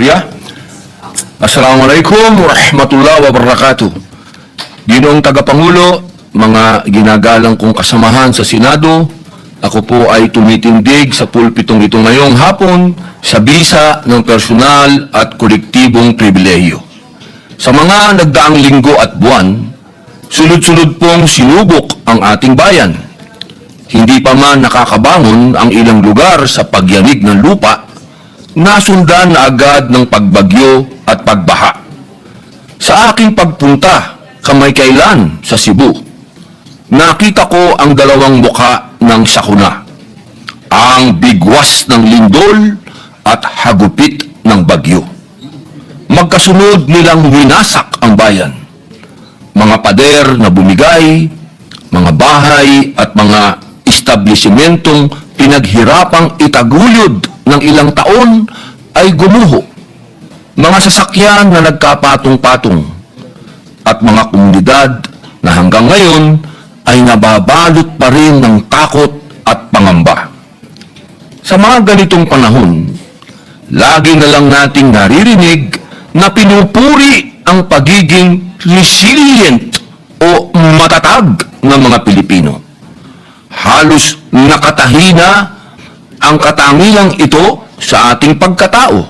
Surya. Assalamualaikum warahmatullahi wabarakatuh. Ginoong tagapangulo, mga ginagalang kong kasamahan sa Senado, ako po ay tumitindig sa pulpitong ito ngayong hapon sa bisa ng personal at kolektibong pribilehiyo. Sa mga nagdaang linggo at buwan, sunod-sunod pong sinubok ang ating bayan. Hindi pa man nakakabangon ang ilang lugar sa pagyanig ng lupa, nasundan na agad ng pagbagyo at pagbaha. Sa aking pagpunta kamay kailan sa Cebu, nakita ko ang dalawang mukha ng sakuna. Ang bigwas ng lindol at hagupit ng bagyo. Magkasunod nilang winasak ang bayan. Mga pader na bumigay, mga bahay at mga establisimentong pinaghirapang itaguyod ng ilang taon ay gumuho. Mga sasakyan na nagkapatong-patong at mga komunidad na hanggang ngayon ay nababalot pa rin ng takot at pangamba. Sa mga ganitong panahon, lagi na lang nating naririnig na pinupuri ang pagiging resilient o matatag ng mga Pilipino. Halos nakatahina ang katangiang ito sa ating pagkatao.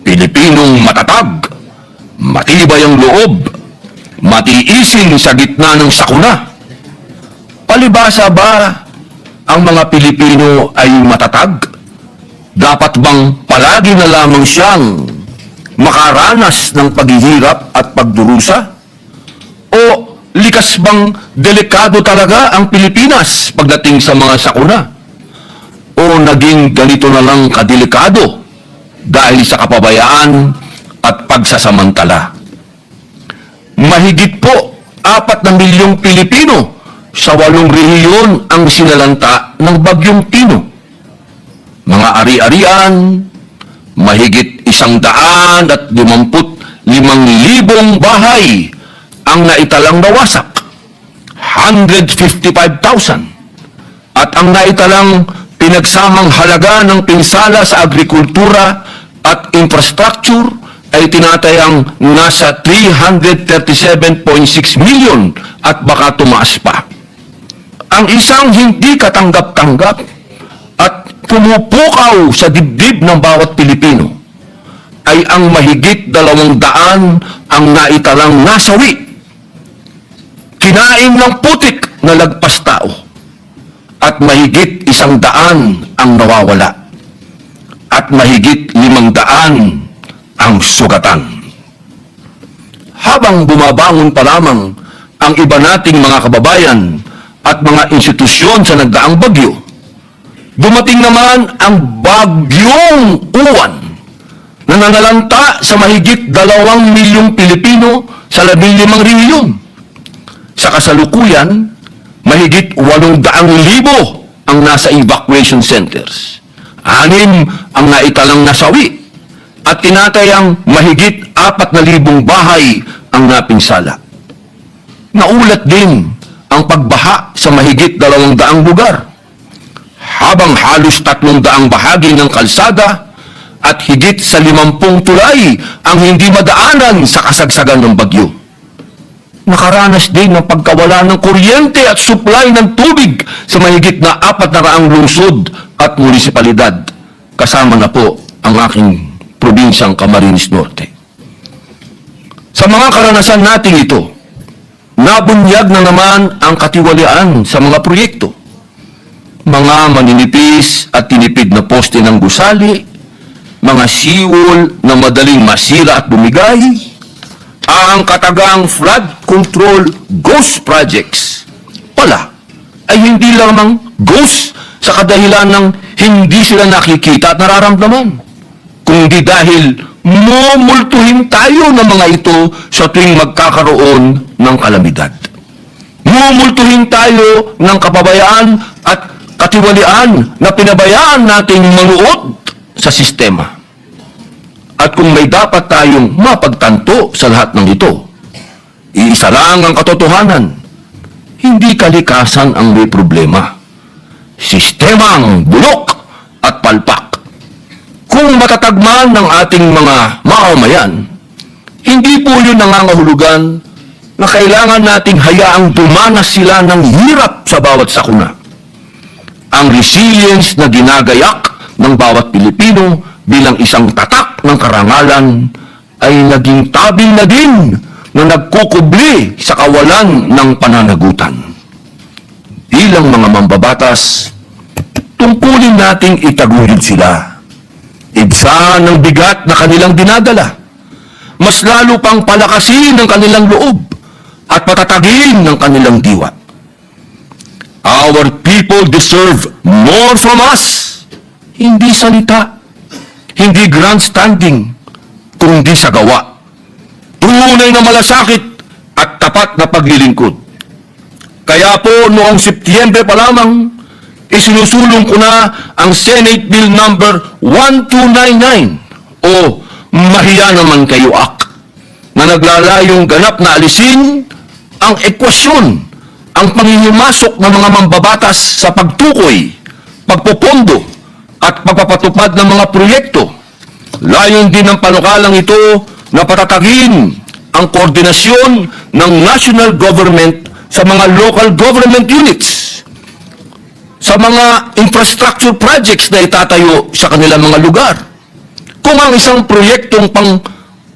Pilipinong matatag, matibay ang loob, matiisin sa gitna ng sakuna. Palibasa ba ang mga Pilipino ay matatag? Dapat bang palagi na lamang siyang makaranas ng paghihirap at pagdurusa? O likas bang delikado talaga ang Pilipinas pagdating sa mga sakuna? O naging ganito na lang kadelikado dahil sa kapabayaan at pagsasamantala? Mahigit po apat na milyong Pilipino sa walong rehiyon ang sinalanta ng Bagyong Tino. Mga ari-arian, mahigit isang daan at limamput limang libong bahay ang naitalang nawasak. 155,000. At ang naitalang pinagsamang halaga ng pinsala sa agrikultura at infrastructure ay tinatayang nasa 337.6 million at baka tumaas pa. Ang isang hindi katanggap-tanggap at pumupukaw sa dibdib ng bawat Pilipino ay ang mahigit dalawang daan ang naitalang nasawi. Kinain ng putik na lagpas tao at mahigit isang daan ang nawawala at mahigit limang daan ang sugatan. Habang bumabangon pa lamang ang iba nating mga kababayan at mga institusyon sa nagdaang bagyo, dumating naman ang bagyong uwan na nanalanta sa mahigit dalawang milyong Pilipino sa labing limang rehiyon. Sa kasalukuyan, mahigit walong daang libo ang nasa evacuation centers. Anim ang naitalang nasawi at tinatayang mahigit apat na libong bahay ang napinsala. Naulat din ang pagbaha sa mahigit dalawang daang lugar. Habang halos tatlong daang bahagi ng kalsada at higit sa limampung tulay ang hindi madaanan sa kasagsagan ng bagyo. Nakaranas din ng pagkawala ng kuryente at supply ng tubig sa mahigit na apat na raang lungsod at munisipalidad. Kasama na po ang aking probinsyang Camarines Norte. Sa mga karanasan natin ito, nabunyag na naman ang katiwalian sa mga proyekto. Mga maninipis at tinipid na poste ng gusali, mga siwol na madaling masira at bumigay, ang katagang flood control ghost projects pala ay hindi lamang ghost sa kadahilan ng hindi sila nakikita at nararamdaman, kundi dahil mumultuhin tayo ng mga ito sa tuwing magkakaroon ng kalamidad. Mumultuhin tayo ng kapabayaan at katiwalian na pinabayaan nating manuot sa sistema. At kung may dapat tayong mapagtanto sa lahat ng ito, iisa lang ang katotohanan. Hindi kalikasan ang may problema. Sistemang bulok at palpak. Kung matatag man ng ating mga mamamayan, hindi po yun nangangahulugan na kailangan nating hayaang dumanas sila ng hirap sa bawat sakuna. Ang resilience na ginagayak ng bawat Pilipino bilang isang tatak ng karangalan ay naging tabi na din na nagkukubli sa kawalan ng pananagutan. Bilang mga mambabatas, tungkulin nating itaguyod sila. Ibsa ng bigat na kanilang dinadala. Mas lalo pang palakasin ang kanilang loob at patatagin ng kanilang diwa. Our people deserve more from us. Hindi salita, hindi grandstanding, kundi sa gawa. Tunay na malasakit at tapat na paglilingkod. Kaya po noong Setyembre pa lamang, isinusulong ko na ang Senate Bill number 1299 o Mahiya naman kayo Act na naglalayong ganap na alisin ang ekwasyon, ang pangingimasok ng mga mambabatas sa pagtukoy, pagpopondo pagpapatupad ng mga proyekto. Layon din ng panukalang ito na patatagin ang koordinasyon ng national government sa mga local government units, sa mga infrastructure projects na itatayo sa kanilang mga lugar. Kung ang isang proyektong pang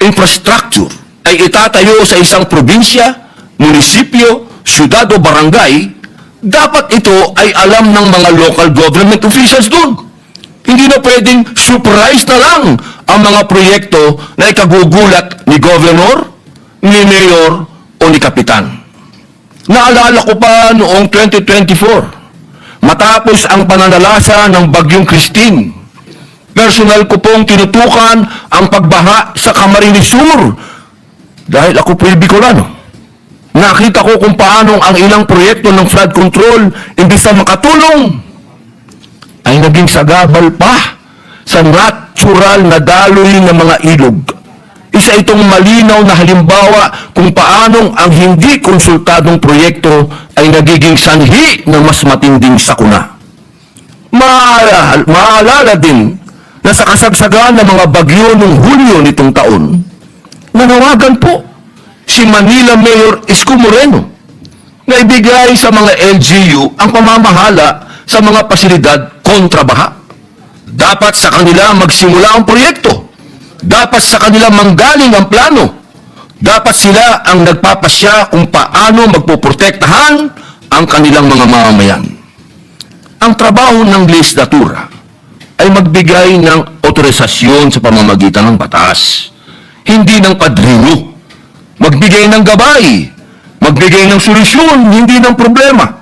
infrastructure ay itatayo sa isang probinsya, munisipyo, syudad o barangay, dapat ito ay alam ng mga local government officials doon. Hindi na pwedeng surprise na lang ang mga proyekto na ikagugulat ni governor, ni mayor o ni kapitan. Naalala ko pa noong 2024, matapos ang pananalasa ng Bagyong Christine, personal ko pong tinutukan ang pagbaha sa Camarines Sur dahil ako po'y Bicolano. Nakita ko kung paano ang ilang proyekto ng flood control imbis na makatulong ay naging sagabal pa sa natural na daloy ng mga ilog. Isa itong malinaw na halimbawa kung paanong ang hindi konsultadong proyekto ay nagiging sanhi ng mas matinding sakuna. Maalala, maalala din na sa kasagsagan ng mga bagyo noong Hulyo nitong taon, nanawagan po si Manila Mayor Isko Moreno na ibigay sa mga LGU ang pamamahala sa mga pasilidad kontra baha. Dapat sa kanila magsimula ang proyekto. Dapat sa kanila manggaling ang plano. Dapat sila ang nagpapasya kung paano magpoprotektahan ang kanilang mga mamamayan. Ang trabaho ng legislatura ay magbigay ng otorisasyon sa pamamagitan ng batas, hindi ng padrino. Magbigay ng gabay, magbigay ng solusyon, hindi ng problema.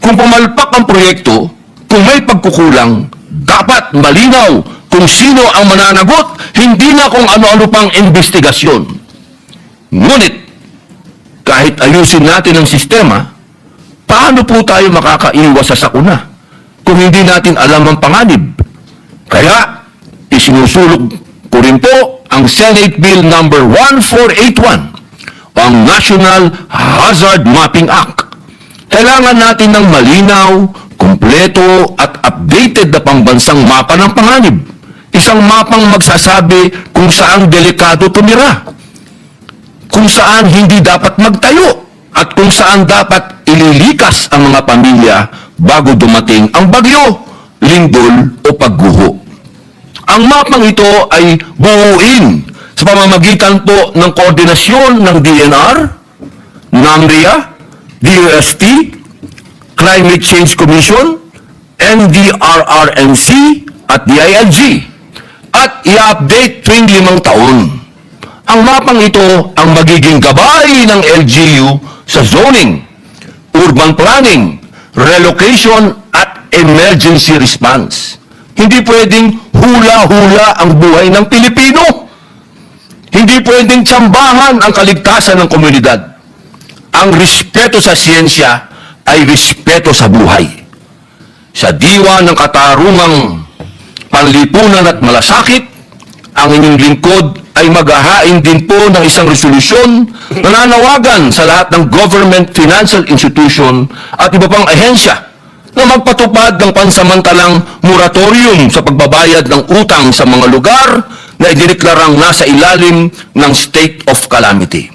Kung pumalpak ang proyekto, kung may pagkukulang, dapat malinaw kung sino ang mananagot, hindi na kung ano-ano pang investigasyon. Ngunit, kahit ayusin natin ang sistema, paano po tayo makakaiwas sa sakuna kung hindi natin alam ang panganib? Kaya, isinusulog ko rin po ang Senate Bill number 1481, ang National Hazard Mapping Act. Kailangan natin ng malinaw, kumpleto at updated na pangbansang mapa ng panganib. Isang mapang magsasabi kung saan delikado tumira, kung saan hindi dapat magtayo, at kung saan dapat ililikas ang mga pamilya bago dumating ang bagyo, lindol o pagguho. Ang mapang ito ay buuin sa pamamagitan po ng koordinasyon ng DNR, NAMRIA, DOST, Climate Change Commission, NDRRMC, at DILG. At i-update tuwing limang taon. Ang mapang ito ang magiging gabay ng LGU sa zoning, urban planning, relocation at emergency response. Hindi pwedeng hula-hula ang buhay ng Pilipino. Hindi pwedeng tsambahan ang kaligtasan ng komunidad. Ang respeto sa siyensya ay respeto sa buhay. Sa diwa ng katarungang panlipunan at malasakit, ang inyong lingkod ay maghahain din po ng isang resolusyon na nanawagan sa lahat ng government financial institution at iba pang ahensya na magpatupad ng pansamantalang moratorium sa pagbabayad ng utang sa mga lugar na idineklarang nasa ilalim ng state of calamity.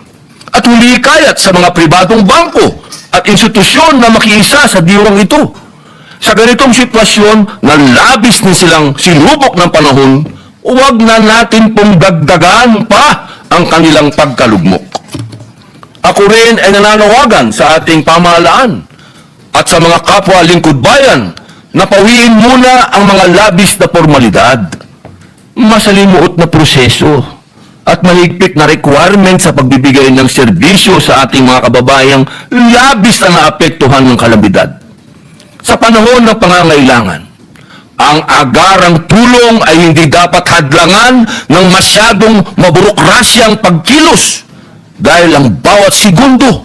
At humihikayat sa mga pribadong bangko at institusyon na makiisa sa dirong ito. Sa ganitong sitwasyon na labis na silang sinubok ng panahon, huwag na natin pong dagdagan pa ang kanilang pagkalugmok. Ako rin ay nananawagan sa ating pamahalaan at sa mga kapwa lingkod bayan na pawiin muna ang mga labis na formalidad, masalimuot na proseso at mahigpit na requirement sa pagbibigay ng serbisyo sa ating mga kababayang labis na naapektuhan ng kalamidad. Sa panahon ng pangangailangan, ang agarang tulong ay hindi dapat hadlangan ng masyadong maburokrasyang pagkilos dahil ang bawat segundo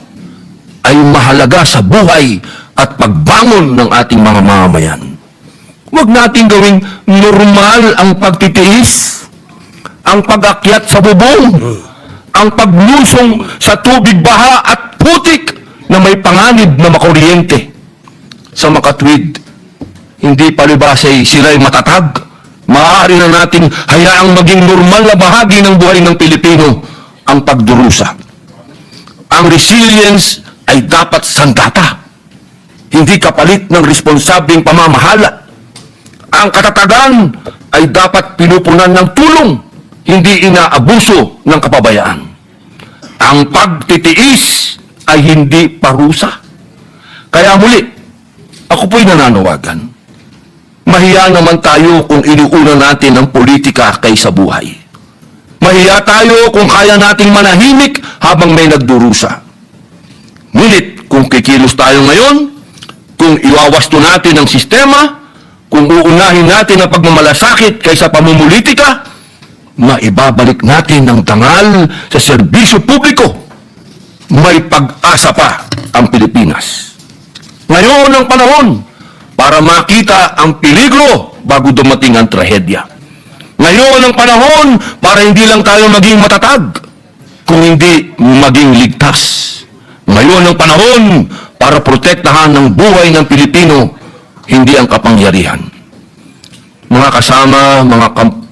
ay mahalaga sa buhay at pagbangon ng ating mga mamamayan. Huwag natin gawing normal ang pagtitiis, ang pag-akyat sa bubong, ang paglusong sa tubig baha at putik na may panganib na makuryente. Sa makatwid, hindi palibasay sila'y matatag. Maaari na nating hayaang maging normal na bahagi ng buhay ng Pilipino ang pagdurusa. Ang resilience ay dapat sandata, hindi kapalit ng responsabling pamamahala. Ang katatagan ay dapat pinupunan ng tulong, hindi inaabuso ng kapabayaan. Ang pagtitiis ay hindi parusa. Kaya muli, ako po'y nananawagan. Mahiya naman tayo kung inuuna natin ang politika kaysa buhay. Mahiya tayo kung kaya nating manahimik habang may nagdurusa. Ngunit kung kikilos tayo ngayon, kung iwawasto natin ang sistema, kung uunahin natin ang pagmamalasakit kaysa pamumulitika, maibabalik natin ang tangal sa serbisyo publiko. May pag-asa pa ang Pilipinas. Ngayon ang panahon para makita ang peligro bago dumating ang trahedya. Ngayon ang panahon para hindi lang tayo maging matatag, kung hindi maging ligtas. Ngayon ang panahon para protektahan ng buhay ng Pilipino, hindi ang kapangyarihan. Mga kasama, mga kam-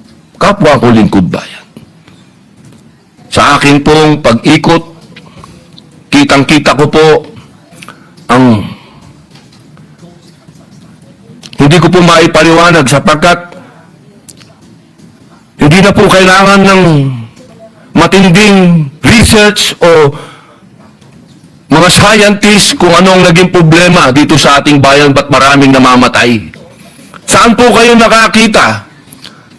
kapwa ko lingkod bayan. Sa akin pong pag-ikot, kitang-kita ko po ang hindi ko po maipaliwanag sapagkat hindi na po kailangan ng matinding research o mga scientists kung anong naging problema dito sa ating bayan ba't maraming namamatay. Saan po kayo nakakita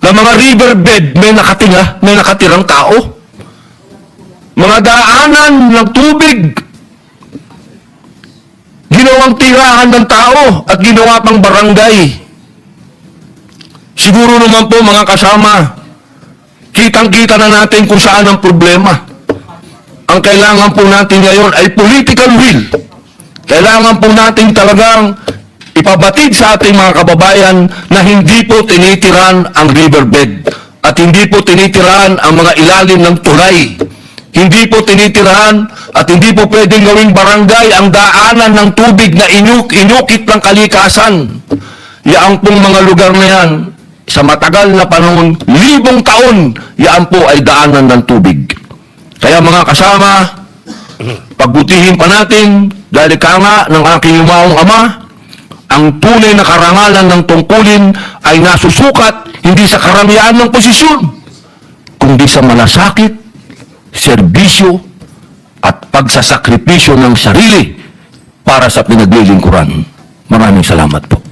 na mga riverbed may nakatinga, may nakatirang tao? Mga daanan ng tubig ginawang tirahan ng tao at ginawa pang barangay. Siguro naman po mga kasama, kitang-kita na natin kung saan ang problema. Ang kailangan po natin ngayon ay political will. Kailangan po natin talagang ipabatid sa ating mga kababayan na hindi po tinitiran ang riverbed at hindi po tinitiran ang mga ilalim ng tulay. Hindi po tinitirahan at hindi po pwedeng gawing barangay ang daanan ng tubig na inuk inukit ng kalikasan. Yaan pong mga lugar na yan, sa matagal na panahon, libong taon, yaan po ay daanan ng tubig. Kaya mga kasama, pagbutihin pa natin, dahil ka nga ng aking yumaong ama, ang tunay na karangalan ng tungkulin ay nasusukat hindi sa karamihan ng posisyon, kundi sa malasakit, serbisyo, at pagsasakripisyo ng sarili para sa pinaglilingkuran. Maraming salamat po.